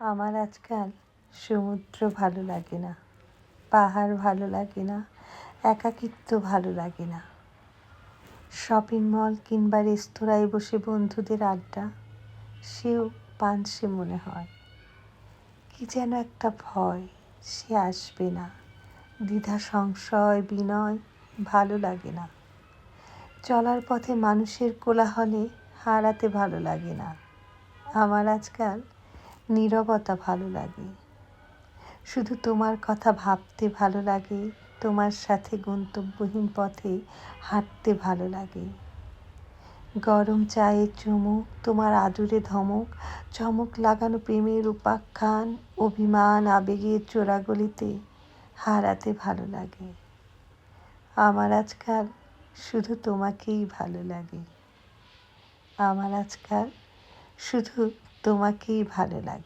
আমার আজকাল সমুদ্র ভালো লাগে না, পাহাড় ভালো লাগে না, একাকিত্ব ভালো লাগে না। শপিং মল কিংবা রেস্তোরাঁয় বসে বন্ধুদের আড্ডা, সেও পানসে মনে হয়। কি যেন একটা ভয়, সে আসবে না। দ্বিধা, সংশয়, বিনয় ভালো লাগে না। চলার পথে মানুষের কোলাহলে হারাতে ভালো লাগে না। আমার আজকাল নীরবতা ভালো লাগে। শুধু তোমার কথা ভাবতে ভালো লাগে, তোমার সাথে গন্তব্যহীন পথে হাঁটতে ভালো লাগে। গরম চায়ের চুমুক, তোমার আদুরে ধমক, চমক লাগানো প্রেমের উপাখ্যান, অভিমান, আবেগের চোরাগলিতে হারাতে ভালো লাগে। আমার আজকাল শুধু তোমাকেই ভালো লাগে। আমার আজকাল শুধু তোমাকেই ভালো লাগে।